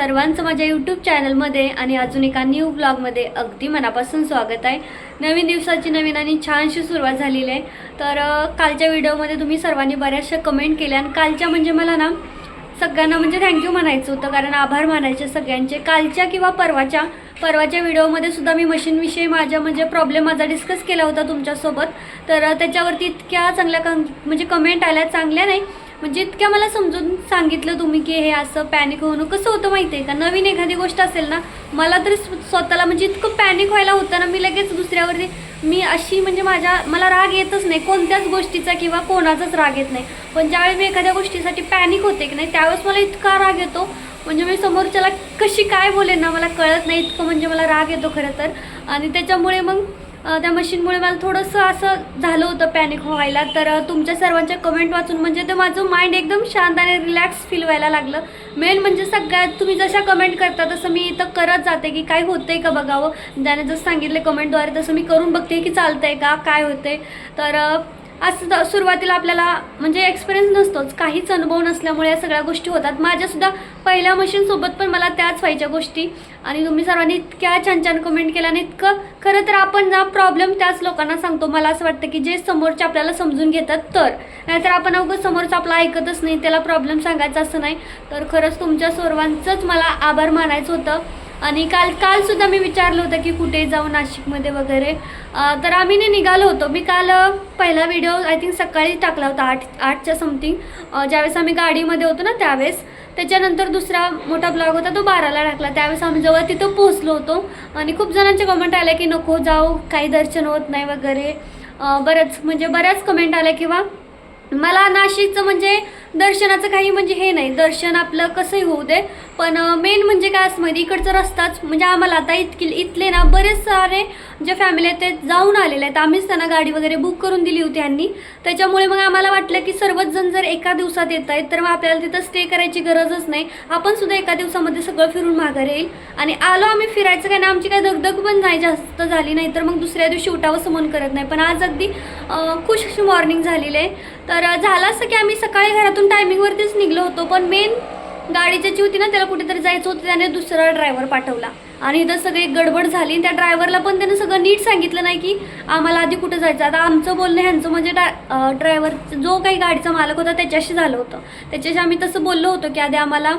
सर्वांचं माझ्या यूट्यूब चॅनलमध्ये आणि अजून एका न्यू ब्लॉगमध्ये अगदी मनापासून स्वागत आहे. नवीन दिवसाची नवीन आणि छानशी सुरुवात झालेली आहे. तर कालच्या व्हिडिओमध्ये तुम्ही सर्वांनी बऱ्याचशा कमेंट केल्या आणि कालच्या म्हणजे मला ना सगळ्यांना म्हणजे थँक्यू म्हणायचं होतं. कारण आभार मानायचे सगळ्यांचे. कालच्या किंवा परवाच्या परवाच्या व्हिडिओमध्ये सुद्धा मी मशीनविषयी माझ्या म्हणजे प्रॉब्लेम माझा डिस्कस केला होता तुमच्यासोबत. तर त्याच्यावरती इतक्या चांगल्या कं म्हणजे कमेंट आल्या चांगल्या नाही. म्हणजे इतक्या मला समजून सांगितलं तुम्ही की हे असं पॅनिक होणं. कसं होतं माहिती आहे का? नवीन एखादी गोष्ट असेल ना मला तरी स्वतःला म्हणजे इतकं पॅनिक व्हायला होतं ना मी लगेच दुसऱ्यावरती मी अशी म्हणजे माझ्या मला राग येतच नाही कोणत्याच गोष्टीचा किंवा कोणाचाच राग येत नाही. पण ज्यावेळी मी एखाद्या गोष्टीसाठी पॅनिक होते की नाही त्यावेळेस मला इतका राग येतो. म्हणजे मी समोरच्याला कशी काय बोलेन ना मला कळत नाही इतकं म्हणजे मला राग येतो खरं तर. आणि त्याच्यामुळे मग त्या मशीनमुळे मला थोडंसं असं झालं होतं पॅनिक व्हायला. तर तुमच्या सर्वांच्या कमेंट वाचून म्हणजे ते माझं माइंड एकदम शांत आणि रिलॅक्स फील व्हायला लागलं. मेन म्हणजे सगळ्यात तुम्ही जशा कमेंट करता तसं मी इथं करत जाते की काय होतंय का बघावं. ज्याने जसं सांगितलं कमेंटद्वारे तसं मी करून बघते की चालतंय का काय होतंय. तर असं सुरुवातीला आपल्याला म्हणजे एक्सपिरियन्स नसतोच. काहीच अनुभव नसल्यामुळे या सगळ्या गोष्टी होतात. माझ्यासुद्धा पहिल्या मशीनसोबत पण मला त्याच व्हायच्या गोष्टी. आणि तुम्ही सर्वांनी इतक्या छान छान कमेंट केल्या आणि इतकं खरं तर आपण ना प्रॉब्लेम त्याच लोकांना सांगतो. मला असं वाटतं की जे समोरचे आपल्याला समजून घेतात तर. नाहीतर आपण अवघं समोरचं आपलं ऐकतच नाही. त्याला प्रॉब्लेम सांगायचा असं नाही. तर खरंच तुमच्या सर्वांचंच मला आभार मानायचं होतं. आणि काल कालसुद्धा मी विचारलं होतं की कुठे जाऊ नाशिकमध्ये वगैरे. तर आम्ही नाही निघालो होतो. मी काल पहिला व्हिडिओ आय थिंक सकाळी टाकला होता आठ आठच्या समथिंग ज्यावेळेस आम्ही गाडीमध्ये होतो ना त्यावेळेस त्याच्यानंतर दुसरा मोठा ब्लॉग होता तो बाराला टाकला. त्यावेळेस आम्ही जवळ तिथं पोहोचलो होतो. आणि खूप जणांचे कमेंट आले की नको जाऊ काही दर्शन होत नाही वगैरे. बरंच म्हणजे बऱ्याच कमेंट आल्या किंवा मला नाशिकचं म्हणजे दर्शनाचं काही म्हणजे हे नाही. दर्शन आपलं कसंही होऊ दे पण मेन म्हणजे काय असं माहिती इकडचा रस्ताच म्हणजे आम्हाला आता इतकी इथले ना बरेच सारे जे फॅमिली आहेत ते जाऊन आलेले आहेत. आम्हीच त्यांना गाडी वगैरे बुक करून दिली होती यांनी. त्याच्यामुळे मग आम्हाला वाटलं की सर्वच जण जर एका दिवसात येत आहेत तर मग आपल्याला तिथं स्टे करायची गरजच नाही. आपण सुद्धा एका दिवसामध्ये सगळं फिरून माघारी येईल. आणि आलो आम्ही फिरायचं काय ना आमची काय दगदग पण नाही जास्त झाली नाही तर मग दुसऱ्या दिवशी उठावंसं मन करत नाही. पण आज अगदी खुश अशी मॉर्निंग झालेली आहे. तर झालं असं की आम्ही सकाळी घरातून टायमिंगवरतीच निघलो होतो पण मेन गाडी ज्याची होती ना त्याला कुठेतरी जायचं होतं त्याने दुसरा ड्रायव्हर पाठवला. आणि इथं सगळी गडबड झाली त्या ड्रायव्हरला पण त्यानं सगळं नीट सांगितलं नाही की आम्हाला आधी कुठं जायचं. आता आमचं बोलणं ह्यांचं म्हणजे डा ड्रायव्हर जो काही गाडीचा मालक होता त्याच्याशी झालं होतं. त्याच्याशी आम्ही तसं बोललो होतो की आधी आम्हाला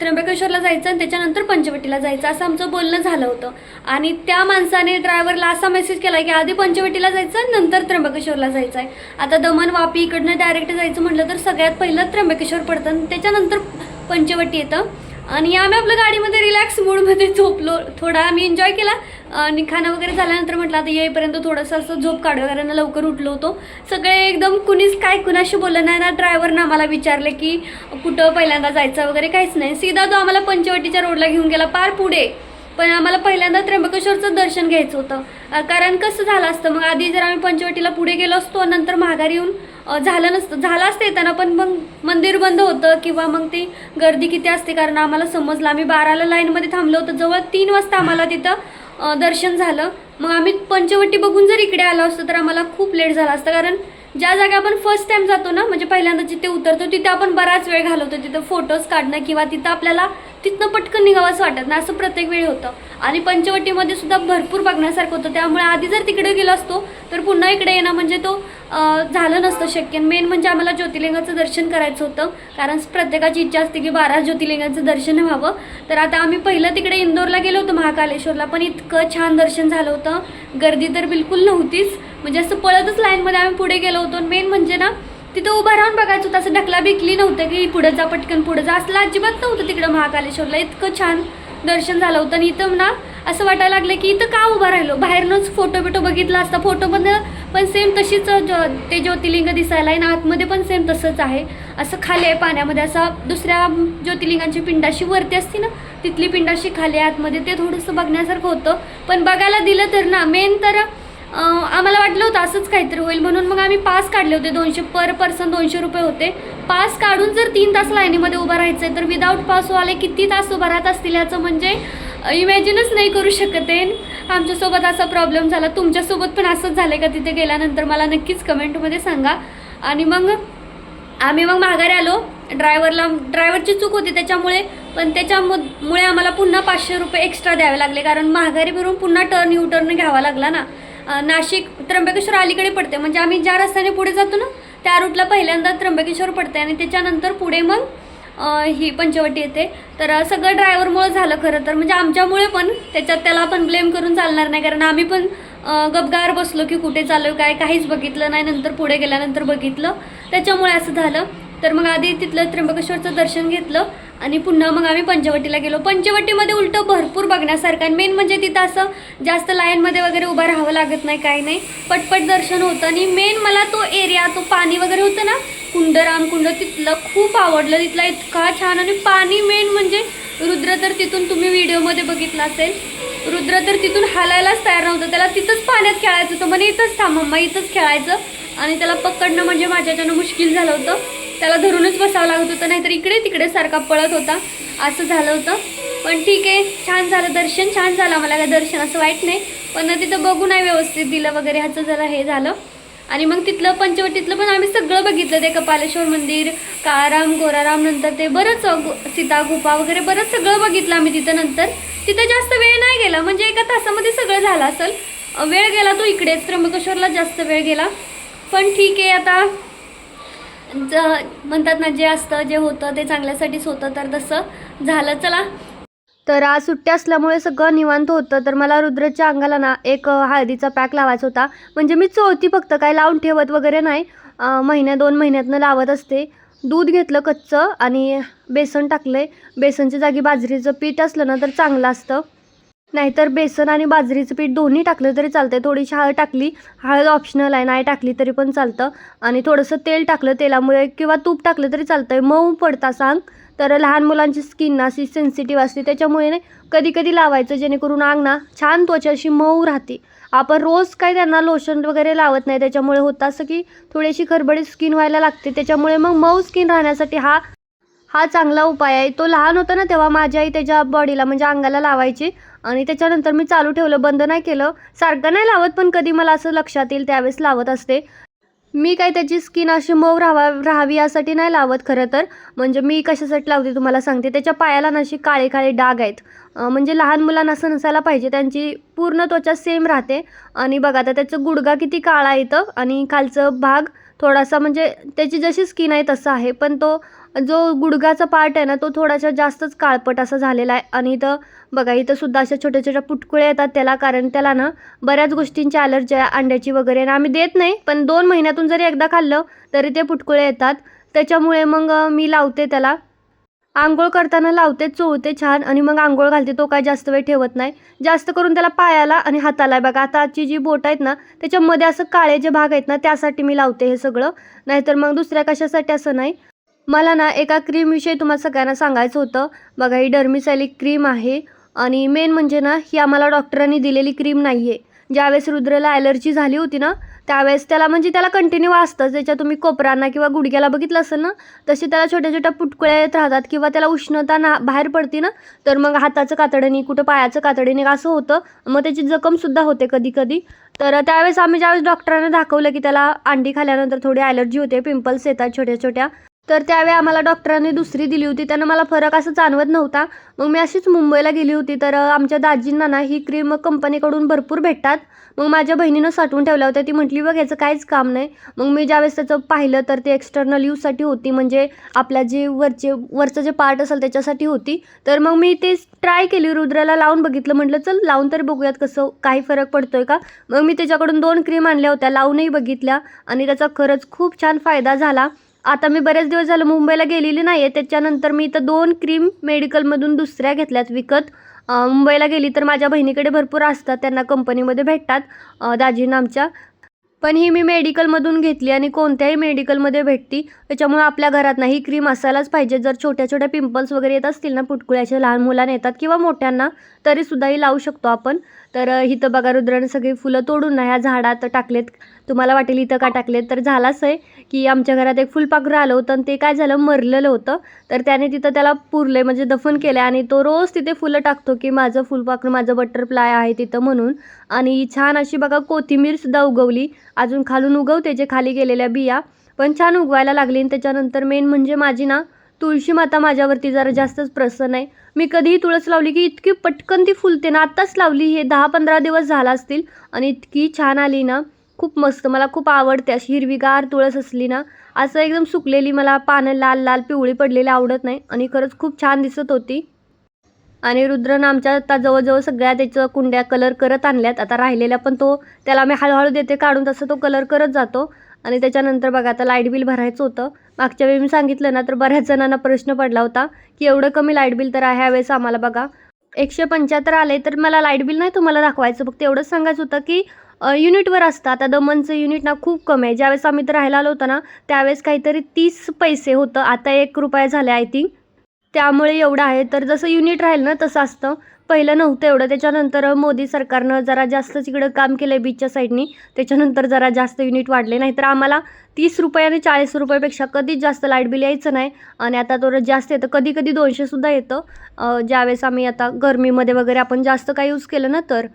त्र्यंबकेश्वरला जायचं आणि त्याच्यानंतर पंचवटीला जायचं असं आमचं बोलणं झालं होतं. आणि त्या माणसाने ड्रायव्हरला असा मेसेज केला की आधी पंचवटीला जायचं आणि नंतर त्र्यंबकेश्वरला जायचं आहे आता दमन वापी इकडनं डायरेक्ट जायचं म्हटलं तर सगळ्यात पहिलं त्र्यंबकेश्वर पडतं आणि त्याच्यानंतर पंचवटी येतं. आणि आम्ही आपल्या गाडीमध्ये रिलॅक्स मूडमध्ये झोपलो. थोडा आम्ही एन्जॉय केला. आणि खाणं वगैरे झाल्यानंतर म्हटलं आता येईपर्यंत थोडंसं असं झोप काढूया कारण लवकर उठलो होतो. सगळे एकदम कुणीच काय कुणाशी बोललं नाही. ना ड्रायव्हरनं आम्हाला विचारले की कुठं पहिल्यांदा जायचं वगैरे काहीच नाही. सीधा तो आम्हाला पंचवटीच्या रोडला घेऊन गेला पार पुढे. पण आम्हाला पहिल्यांदा त्र्यंबकेश्वरचं दर्शन घ्यायचं होतं. कारण कसं झालं असतं मग आधी जर आम्ही पंचवटीला पुढे गेलो असतो नंतर माघारी येऊन झालं नसतं झालं असतं येताना पण मग मंदिर बंद होतं किंवा मग ती गर्दी किती असते कारण आम्हाला समजलं आम्ही बाराला लाईनमध्ये थांबलो होतो जवळ तीन वाजता आम्हाला तिथं दर्शन झालं. मग आम्ही पंचवटी बघून जर इकडे आलो असतो तर आम्हाला खूप लेट झाला असतं कारण ज्या जागा आपण फर्स्ट टाइम जातो ना म्हणजे पहिल्यांदा जिथे उतरतो तिथे आपण बराच वेळ घालवतो तिथं फोटोज काढणं किंवा तिथं आपल्याला तिथनं पटकन निघावंच वाटत नाही असं प्रत्येक वेळी होतं. आणि पंचवटीमध्ये सुद्धा भरपूर बघण्यासारखं होतं. त्यामुळे आधी जर तिकडे गेलो असतो तर पुन्हा इकडे येणं म्हणजे तो झालं नसतं शक्य. मेन म्हणजे आम्हाला ज्योतिर्लिंगाचं दर्शन करायचं होतं. कारण प्रत्येकाची इच्छा असते की बारा ज्योतिर्लिंगाचं दर्शन व्हावं. तर आता आम्ही पहिलं तिकडे इंदोरला गेलो होतो महाकालेश्वरला. पण इतकं छान दर्शन झालं होतं. गर्दी तर बिलकुल नव्हतीच. म्हणजे असं पळतच लाईनमध्ये आम्ही पुढे गेलो होतो. मेन म्हणजे ना तिथं उभं राहून बघायचं होतं. असं ढकला बिकली नव्हतं की पुढे जा पटकन पुढे जा. असलं अजिबात नव्हतं तिकडं महाकालेश्वरला. इतकं छान दर्शन झालं होतं. आणि इथं ना असं वाटायला लागलं की इथं का उभं राहिलो? बाहेरनंच फोटो बिटो बघितला असता. फोटोमध्ये पण सेम तशीच ते ज्योतिर्लिंग दिसायला आहे. ना आतमध्ये पण सेम तसंच आहे. असं खाली आहे पाण्यामध्ये. असा दुसऱ्या ज्योतिर्लिंगांची पिंडाशी वरती असते ना तिथली पिंडाशी खाली आहे आतमध्ये. ते थोडंसं बघण्यासारखं होतं. पण बघायला दिलं तर ना मेन तर आम्हाला वाटलं होतं असंच काहीतरी होईल म्हणून मग आम्ही पास काढले होते दोनशे पर पर्सन दोनशे रुपये होते. पास काढून जर तीन तास लाईनीमध्ये उभं राहायचं आहे तर विदाऊट पासवाले किती तास उभं राहत असतील याचं म्हणजे इमॅजिनच नाही करू शकत आहे. आमच्यासोबत असा प्रॉब्लेम झाला. तुमच्यासोबत पण असंच झालं आहे का तिथे गेल्यानंतर? मला नक्कीच कमेंटमध्ये सांगा. आणि मग आम्ही मग माघारी आलो. ड्रायव्हरला ड्रायव्हरची चूक होती त्याच्यामुळे पण त्याच्यामुळे आम्हाला पुन्हा पाचशे रुपये एक्स्ट्रा द्यावे लागले. कारण माघारी फिरून पुन्हा टर्न यू टर्न घ्यावा लागला ना. नाशिक त्र्यंबकेश्वर अलीकडे पडते. म्हणजे आम्ही ज्या रस्त्याने पुढे जातो ना त्या रूटला पहिल्यांदा त्र्यंबकेश्वर पडते आणि त्याच्यानंतर पुढे मग ही पंचवटी येते. तर सगळं ड्रायव्हरमुळं झालं खरं तर. म्हणजे आमच्यामुळे पण त्याच्यात त्याला आपण ब्लेम करून चालणार नाही. कारण आम्ही पण गबगार बसलो की कुठे चाललो काय काहीच बघितलं नाही. नंतर पुढे गेल्यानंतर बघितलं. त्याच्यामुळे असं झालं. तर मग आधी तिथलं त्र्यंबकेश्वरचं दर्शन घेतलं. आणि पुन्हा मग आम्ही पंचवटीला गेलो. पंचवटीमध्ये उलटं भरपूर बघण्यासारखं आणि मेन म्हणजे तिथं असं जास्त लाईनमध्ये वगैरे उभं राहावं लागत नाही काही नाही. पटपट दर्शन होतं आणि मेन मला तो एरिया तो पाणी वगैरे होतं ना कुंड रामकुंड तिथलं खूप आवडलं. तिथला इतका छान आणि पाणी मेन म्हणजे रुद्र तर तिथून तुम्ही व्हिडिओमध्ये बघितलं असेल. रुद्र तर तिथून हालायलाच तयार नव्हतं. त्याला तिथंच पाण्यात खेळायचं होतं. म्हणे इथंच थांब मम्मा इथंच खेळायचं. आणि त्याला पकडणं म्हणजे माझ्याच्यानं मुश्किल झालं होतं. त्याला धरूनच बसावं लागत होतं नाहीतर इकडे तिकडे सारखा पळत होता. असं झालं होतं. पण ठीक आहे छान झालं दर्शन छान झालं मला काय दर्शन असं वाईट नाही. पण तिथं बघू नाही व्यवस्थित दिलं वगैरे ह्याचं जरा हे झालं. आणि मग तिथलं पंचवटीतलं पण आम्ही सगळं बघितलं ते कपालेश्वर मंदिर काराम गोराराम नंतर ते बरंच गु- सीता गुफा वगैरे बरंच सगळं बघितलं आम्ही तिथं नंतर. तिथं जास्त वेळ नाही गेला म्हणजे एका तासामध्ये सगळं झालं असेल. वेळ गेला तो इकडेच त्र्यंबकेश्वरला जास्त वेळ गेला. पण ठीक आहे आता ज म्हणतात ना जे असतं जे होतं ते चांगल्यासाठीच होतं तर तसं झालं. चला. तर आज सुट्टी असल्यामुळे सगळं निवांत होतं तर मला रुद्रच्या अंगाला ना एक हळदीचा पॅक लावायचा होता. म्हणजे मी चोळती फक्त काय लावून ठेवत वगैरे नाही. महिन्या दोन महिन्यातनं लावत असते. दूध घेतलं कच्चं आणि बेसन टाकलं आहे बेसनच्या जागी बाजरीचं पीठ असलं ना तर चांगलं असतं. नाहीतर बेसन आणि बाजरीचं पीठ दोन्ही टाकलं तरी चालतंय. थोडीशी हळद टाकली हळद ऑप्शनल आहे नाही टाकली तरी पण चालतं. आणि थोडंसं तेल टाकलं तेलामुळे किंवा तूप टाकलं तरी चालतंय. मऊ पडता सांग. तर लहान मुलांची स्किन अशी सेन्सिटिव्ह असते. त्याच्यामुळे नाही कधी कधी लावायचं जेणेकरून अंग ना छान त्वचा अशी मऊ राहते. आपण रोज काय त्यांना लोशन वगैरे लावत नाही. त्याच्यामुळे होतं असं की थोडीशी खरबडीत स्किन व्हायला लागते. त्याच्यामुळे मग मऊ स्किन राहण्यासाठी हा हा चांगला उपाय आहे. तो लहान होता ना तेव्हा माझी आई त्याच्या बॉडीला म्हणजे अंगाला लावायची. आणि त्याच्यानंतर मी चालू ठेवलं बंद नाही केलं. सारखं नाही लावत पण कधी मला असं लक्षात येईल त्यावेळेस लावत असते. मी काय त्याची स्किन अशी मऊ राहावा राहावी यासाठी नाही लावत खरं तर. म्हणजे मी कशासाठी लावते तुम्हाला सांगते. त्याच्या पायाला ना अशी काळे काळे डाग आहेत. म्हणजे लहान मुलांना असं नसायला पाहिजे. त्यांची पूर्ण त्वचा सेम राहते. आणि बघा आता त्याचं गुडगा किती काळा येतं आणि खालचं भाग थोडासा म्हणजे त्याची जशी स्किन आहे तसं आहे. पण तो जो गुडघाचा पार्ट आहे ना तो थोडासा जास्तच काळपट असा झालेला आहे. आणि इथं बघा इथं सुद्धा अशा छोट्या छोट्या पुटकुळे येतात. त्याला कारण त्याला ना बऱ्याच गोष्टींची ॲलर्जी आहे अंड्याची वगैरे. ना आम्ही देत नाही पण दोन महिन्यातून जरी एकदा खाल्लं तरी ते पुटकुळे येतात. त्याच्यामुळे मग मी लावते त्याला. आंघोळ करताना लावते चोळते छान आणि मग आंघोळ घालते. तो काय जास्त वेळ ठेवत नाही. जास्त करून त्याला पायाला आणि हाताला. आहे बघा आताची जी बोट आहेत ना त्याच्यामध्ये असं काळे जे भाग आहेत ना त्यासाठी मी लावते हे सगळं. नाहीतर मग दुसऱ्या कशासाठी असं नाही. मला ना एका क्रीमविषयी तुम्हाला सगळ्यांना सांगायचं होतं. बघा ही डर्मिसॅलिक क्रीम आहे. आणि मेन म्हणजे ना ही आम्हाला डॉक्टरांनी दिलेली क्रीम नाही आहे ज्यावेळेस रुद्रला ॲलर्जी झाली होती ना त्यावेळेस त्याला म्हणजे त्याला कंटिन्यू असतं ज्याच्या तुम्ही कोपरांना किंवा गुडघ्याला बघितलं असेल ना तसे त्याला छोट्या छोट्या पुटकुळ्या येत राहतात किंवा त्याला उष्णता ना बाहेर पडते ना तर मग हाताचं कातडणी कुठं पायाचं कातडणी असं होतं. मग त्याची जखमसुद्धा होते कधी कधी. तर त्यावेळेस आम्ही ज्यावेळेस डॉक्टरांना दाखवलं की त्याला अंडी खाल्यानंतर थोडी ॲलर्जी होते पिंपल्स येतात छोट्या छोट्या. तर त्यावेळी आम्हाला डॉक्टरांनी दुसरी दिली होती. त्यानं मला फरक असं जाणवत नव्हता. मग मी अशीच मुंबईला गेली होती. तर आमच्या दाजींना ना ही क्रीम कंपनीकडून भरपूर भेटतात. मग माझ्या बहिणीनं साठवून ठेवल्या होत्या. ती म्हटली बघ याचं काहीच काम नाही. मग मी ज्यावेळेस त्याचं पाहिलं तर ते एक्स्टर्नल यूजसाठी होती. म्हणजे आपल्या जे वरचे वरचं जे पार्ट असेल त्याच्यासाठी होती. तर मग मी ते ट्राय केली. रुद्राला लावून बघितलं. म्हटलं चल लावून तरी बघूयात कसं काही फरक पडतोय का? मग मी त्याच्याकडून दोन क्रीम आणल्या होत्या. लावूनही बघितल्या. आणि त्याचा खरंच खूप छान फायदा झाला. आता मी बरेच दिवस झालं मुंबईला गेलेली नाही आहे त्याच्यानंतर मी इथं दोन क्रीम मेडिकलमधून दुसऱ्या घेतल्यात विकत. मुंबईला गेली तर माझ्या बहिणीकडे भरपूर असतात. त्यांना कंपनीमध्ये भेटतात अं, दाजींना आमच्या. पण ही मी मेडिकलमधून घेतली आणि कोणत्याही मेडिकलमध्ये भेटती. त्याच्यामुळे आपल्या घरात नाही क्रीम असायलाच पाहिजे. जर छोट्या छोट्या पिंपल्स वगैरे येत असतील ना पुटकुळ्याच्या लहान मुलांना येतात किंवा मोठ्यांना तरीसुद्धाही लावू शकतो आपण. तर इथं बघा रुद्राने सगळी फुलं तोडून ना ह्या झाडात टाकलेत. तुम्हाला वाटेल इथं का टाकलेत? तर झालाच आहे की आमच्या घरात एक फुलपाखरं आलं होतं आणि ते काय झालं? मरलेलं होतं. तर त्याने तिथं त्याला पुरले म्हणजे दफन केलं आणि तो रोज तिथे फुलं टाकतो की माझं फुलपाखरं माझं बटरफ्लाय आहे तिथं म्हणून. आणि छान अशी बघा कोथिंबीरसुद्धा उगवली. अजून खालून उगवते जे खाली गेलेल्या बिया. पण छान उगवायला लागली आणि त्याच्यानंतर मेन म्हणजे माझी ना तुळशी माता माझ्यावरती जरा जास्तच प्रसन्न आहे. मी कधीही तुळस लावली की इतकी पटकन ती फुलते ना आत्ताच लावली. हे दहा पंधरा दिवस झाला असतील आणि इतकी छान आली ना खूप मस्त मला खूप आवडते अशी हिरवीगार तुळस असली ना असं एकदम सुकलेली मला पानं लाल लाल पिवळी पडलेली आवडत नाही आणि खरंच खूप छान दिसत होती. आणि रुद्रनं आमच्या आता जवळजवळ सगळ्या त्याचं कुंड्या कलर करत आणल्यात. आता राहिलेल्या पण तो त्याला मी हळूहळू देते काढून तसं तो कलर करत जातो. आणि त्याच्यानंतर बघा आता लाइट बिल भरायचं होतं. मागच्या वेळी मी सांगितलं ना तर बऱ्याच जणांना प्रश्न पडला होता की एवढं कमी लाइट बिल तर आहे ह्यावेळेस आम्हाला बघा. एकशे पंच्याहत्तर आले तर मला लाइट बिल नाही तुम्हाला दाखवायचं. फक्त एवढंच सांगायचं होतं की युनिटवर असतं. आता दमनचं युनिट ना खूप कमी आहे. ज्यावेळेस आम्ही तर राहायला आलो होतो ना त्यावेळेस काहीतरी तीस पैसे होतं. आता एक रुपया झाले आय थिंक. त्यामुळे एवढं आहे. तर जसं युनिट राहील ना तसं असतं. पहिलं नव्हतं एवढं. त्याच्यानंतर मोदी सरकारनं जरा जास्त तिकडं काम केलं आहे बीचच्या साईडनी त्याच्यानंतर जरा जास्त युनिट वाढले. नाही तर आम्हाला तीस रुपये आणि चाळीस रुपयापेक्षा कधीच जास्त लाइट बिल यायचं नाही. आणि आता थोडं जास्त येतं. कधी कधी दोनशेसुद्धा येतं. ज्यावेळेस आम्ही आता गरमीमध्ये वगैरे आपण जास्त काही यूज केलं ना तर.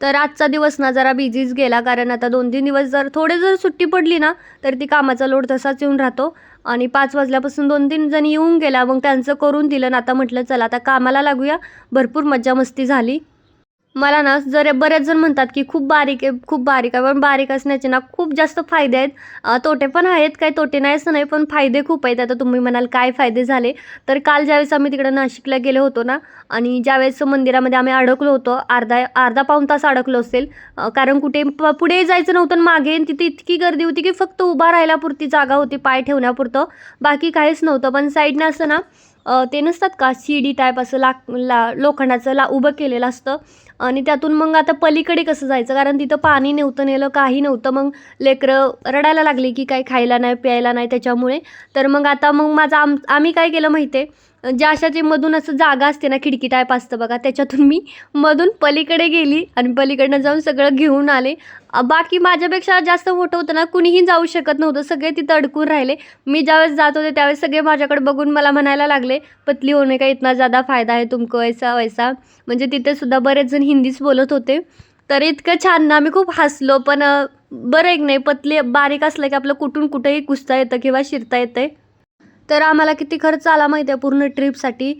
तर आजचा दिवस ना जरा बिझीच गेला कारण आता दोन तीन दिवस जर थोडे जर सुट्टी पडली ना तर ती कामाचा लोड तसाच येऊन राहतो. आणि पाच वाजल्यापासून दोन तीन जण येऊन गेला मग त्यांचं करून दिलं ना आता म्हटलं चला आता कामाला लागूया. भरपूर मज्जा मस्ती झाली. मला ना जर बरेच जण म्हणतात की खूप बारीक आहे खूप बारीक आहे पण बारीक असण्याचे ना खूप जास्त फायदे आहेत. तोटे पण आहेत काही तोटे नाही असं नाही पण फायदे खूप आहेत. आता तुम्ही म्हणाल काय फायदे झाले? तर काल ज्यावेळेस आम्ही तिकडं नाशिकला गेलो होतो ना आणि ज्यावेळेस मंदिरामध्ये आम्ही अडकलो होतो अर्धा अर्धा पाऊण तास अडकलो असेल कारण कुठे प- पुढे जायचं नव्हतं आणि मागे तिथे इतकी गर्दी होती की फक्त उभा राहायलापुरती जागा होती पाय ठेवण्यापुरतं. बाकी काहीच नव्हतं पण साईडनं असं ना ते नसतात का? शिडी टाईप असं लाक ला लोखंडाचं ला उभं केलेलं असतं. आणि त्यातून मग आता पलीकडे कसं जायचं? कारण तिथं पाणी नव्हतं नेलं काही नव्हतं. मग लेकरं रडायला लागली की काही खायला नाही प्यायला नाही त्याच्यामुळे. तर मग आता मग माझा आम आम्ही काय केलं माहिती आहे म्हणजे ज्या अशाची मधून असं जागा असते ना खिडकी टाईप असतं बघा त्याच्यातून मी मधून पलीकडे गेली आणि पलीकडनं जाऊन सगळं घेऊन आले. बाकी माझ्यापेक्षा जास्त मोठं होतं ना कुणीही जाऊ शकत नव्हतं. सगळे तिथं अडकून राहिले. मी ज्यावेळेस जात होते त्यावेळेस सगळे माझ्याकडे बघून मला म्हणायला लागले पतली होणे का इतना ज़्यादा फायदा आहे तुमको वैसा वैसा. म्हणजे तिथे सुद्धा बरेच जण हिंदीच बोलत होते. तर इतकं छान ना आम्ही खूप हसलो पण बरं एक नाही पतली बारीक असलं की आपलं कुठून कुठेही कुसता येतं किंवा शिरता येतं तर आम्हाला किती खर्च आला माहिती आहे? पूर्ण ट्रिपसाठी.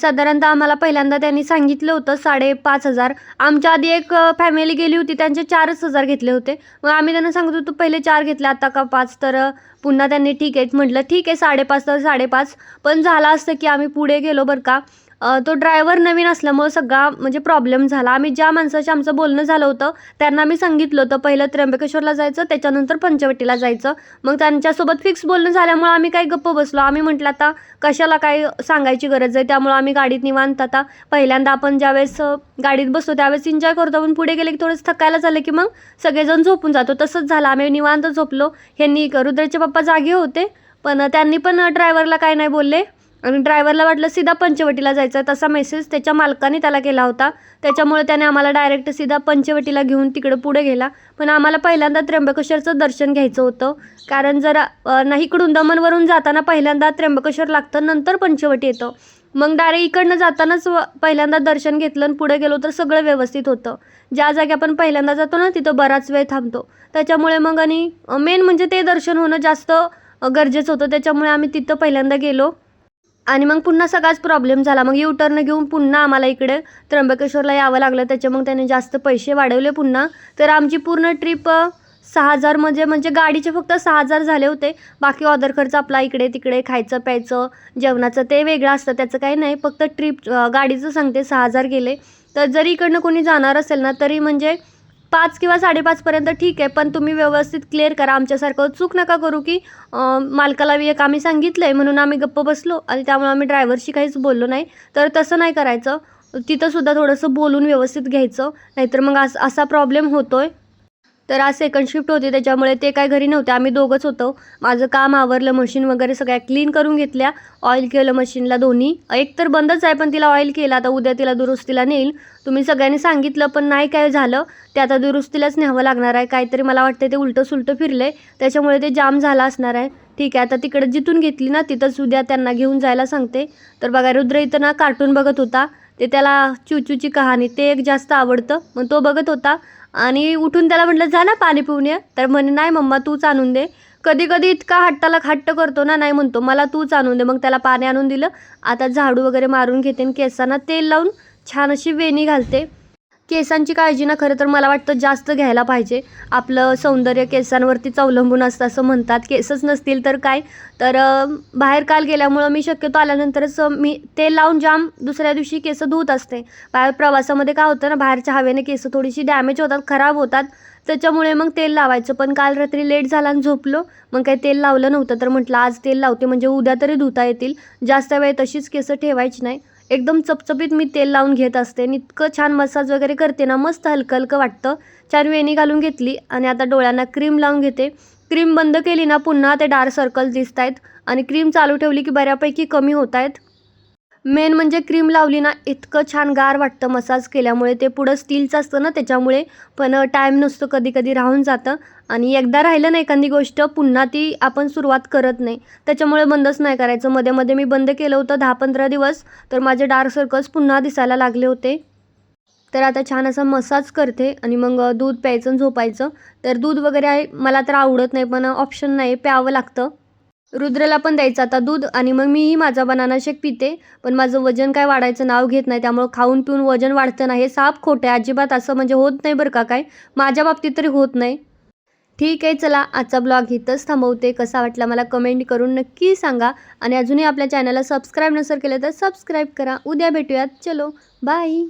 साधारणतः आम्हाला पहिल्यांदा त्यांनी सांगितलं होतं साडेपाच हजार. आमच्या आधी एक फॅमिली गेली होती त्यांचे चारच हजार घेतले होते. मग आम्ही त्यांना सांगत होतो पहिले चार घेतले आता का पाच? तर पुन्हा त्यांनी ठीक आहे. म्हटलं ठीक आहे साडेपाच तर साडेपाच. पण झालं असतं की आम्ही पुढे गेलो बरं का. तो ड्रायव्हर नवीन असल्यामुळं सगळा म्हणजे प्रॉब्लेम झाला. आम्ही ज्या माणसाशी आमचं बोलणं झालं होतं त्यांना मी सांगितलं होतं पहिलं त्र्यंबकेश्वरला जायचं त्याच्यानंतर पंचवटीला जायचं. मग त्यांच्यासोबत फिक्स बोलणं झाल्यामुळं आम्ही काही गप्प बसलो. आम्ही म्हटलं आता कशाला काय सांगायची गरज आहे? त्यामुळं आम्ही गाडीत निवांत आता पहिल्यांदा आपण ज्यावेळेस गाडीत बसतो त्यावेळेस एन्जॉय करतो. पण पुढे गेले की थोडंसं थकायला झालं की मग सगळेजण झोपून जातो. तसंच झालं. आम्ही निवांत झोपलो. ह्यांनी रुद्रचे पप्पा जागे होते. पण त्यांनी पण ड्रायव्हरला काय नाही बोलले. आणि ड्रायव्हरला वाटलं सीधा पंचवटीला जायचं. तसा मेसेज त्याच्या मालकाने त्याला केला होता. त्याच्यामुळे त्याने आम्हाला डायरेक्ट सीधा पंचवटीला घेऊन तिकडं पुढे गेला. पण आम्हाला पहिल्यांदा त्र्यंबकेश्वरचं दर्शन घ्यायचं होतं. कारण जर नाही इकडून दमनवरून जाताना पहिल्यांदा त्र्यंबकेश्वर लागतं नंतर पंचवटी येतं. मग डायरेक्ट इकडनं जातानाच व- पहिल्यांदा दर्शन घेतलं आणि पुढे गेलो तर सगळं व्यवस्थित होतं. ज्या जागी आपण पहिल्यांदा जातो ना तिथं बराच वेळ थांबतो. त्याच्यामुळे मग आणि मेन म्हणजे ते दर्शन होणं जास्त गरजेचं होतं. त्याच्यामुळे आम्ही तिथं पहिल्यांदा गेलो. आणि मग पुन्हा सगळाच प्रॉब्लेम झाला. मग यू टर्न घेऊन पुन्हा आम्हाला इकडे त्र्यंबकेश्वरला यावं लागलं. त्याच्या मग त्याने जास्त पैसे वाढवले पुन्हा. तर आमची पूर्ण ट्रिप सहा हजार म्हणजे म्हणजे गाडीचे फक्त सहा हजार झाले होते. बाकी ऑदर खर्च आपला इकडे तिकडे खायचं प्यायचं जेवणाचं ते वेगळं असतं. त्याचं काही नाही. फक्त ट्रिप गाडीचं सांगते. सहा हजार गेले. तर जरी इकडनं कोणी जाणार असेल ना तरी म्हणजे पाच किंवा साडेपाचपर्यंत ठीक आहे पण तुम्ही व्यवस्थित क्लिअर करा. आमच्यासारखं चूक नका करू की मालकाला एक आम्ही सांगितलं आहे म्हणून आम्ही गप्प बसलो. आणि त्यामुळे आम्ही ड्रायव्हरशी काहीच बोललो नाही. तर तसं नाही करायचं. तिथंसुद्धा थोडंसं बोलून व्यवस्थित घ्यायचं. नाहीतर मग अस असा प्रॉब्लेम होतो आहे तर आज सेकंड शिफ्ट होती त्याच्यामुळे ते काय घरी नव्हते. आम्ही दोघंच होतो. माझं काम आवरलं मशीन वगैरे सगळ्या क्लीन करून घेतल्या. ऑइल केलं मशीनला दोन्ही. एक तर बंदच आहे पण तिला ऑइल केलं. आता उद्या तिला दुरुस्तीला नेईल. तुम्ही सगळ्यांनी सांगितलं पण नाही काय झालं. ते आता दुरुस्तीलाच न्यावं लागणार आहे. काहीतरी मला वाटतं ते उलटं सुलटं फिरलं त्याच्यामुळे ते जाम झालं असणार आहे. ठीक आहे आता तिकडं जिथून घेतली ना तिथंच उद्या त्यांना घेऊन जायला सांगते. तर बघा रुद्र इथं ना कार्टून बघत होता. ते त्याला चुचूची कहाणी ते एक जास्त आवडतं. मग तो बघत होता. आणि उठून त्याला म्हटलं जा ना पाणी पिऊन ये. तर म्हणे नाही मम्मा तूच आणून दे. कधी कधी इतका हट्टाला हट्ट करतो ना नाही म्हणतो मला तूच आणून दे. मग त्याला पाणी आणून दिलं. आता झाडू वगैरे मारून घेते आणि केसांना तेल लावून छान अशी वेणी घालते. केसांची काळजी ना खरं तर मला वाटतं जास्त घ्यायला पाहिजे. आपलं सौंदर्य केसांवरतीच अवलंबून असतं असं म्हणतात. केसच नसतील तर काय? तर बाहेर काल गेल्यामुळं मी शक्यतो आल्यानंतरच मी तेल लावून जाम दुसऱ्या दिवशी केस धुत असते. बाहेर प्रवासामध्ये काय होतं ना बाहेरच्या हवेने केस थोडीशी डॅमेज होतात खराब होतात. त्याच्यामुळे मग तेल लावायचं. पण काल रात्री लेट झाला आणि झोपलो. मग काही तेल लावलं नव्हतं. तर म्हटलं आज तेल लावते. म्हणजे उद्या तरी धुता येतील. जास्त वेळ तशीच केसं ठेवायची नाही. एकदम चपचपीत मी तेल लावून घेत असते. आणि इतकं छान मसाज वगैरे करते ना मस्त हलकं हलकं वाटतं. छान वेणी घालून घेतली आणि आता डोळ्यांना क्रीम लावून घेते. क्रीम बंद केली ना पुन्हा ते डार्क सर्कल दिसत आहेत आणि क्रीम चालू ठेवली की बऱ्यापैकी कमी होत आहेत मेन म्हणजे क्रीम लावली ना इतकं छान गार वाटतं मसाज केल्यामुळे. ते पुढं स्टीलचं असतं ना त्याच्यामुळे पण टाईम नसतो कधी कधी राहून जातं. आणि एकदा राहिलं ना एखादी गोष्ट पुन्हा ती आपण सुरुवात करत नाही. त्याच्यामुळे बंदच नाही करायचं. मध्ये मध्ये मी बंद केलं होतं दहा पंधरा दिवस तर माझे डार्क सर्कल्स पुन्हा दिसायला लागले होते. तर आता छान असा मसाज करते आणि मग दूध प्यायचं आणि झोपायचं. तर दूध वगैरे आहे मला तर आवडत नाही पण ऑप्शन नाही प्यावं लागतं. रुद्रला पण द्यायचं. आता दूध आणि मग मीही माझा बनाना शेक पिते पण माझं वजन काय वाढायचं नाव घेत नाही. त्यामुळं खाऊन पिऊन वजन वाढतं नाही. हे साप आहे. अजिबात असं म्हणजे होत नाही बरं का काय? माझ्या बाबतीत तरी होत नाही. ठीक आहे चला आजचा ब्लॉग इथंच थांबवते. कसा वाटला मला कमेंट करून नक्की सांगा. आणि अजूनही आपल्या चॅनलला सबस्क्राईब नसेल केलं तर सबस्क्राईब करा. उद्या भेटूयात. चलो बाय.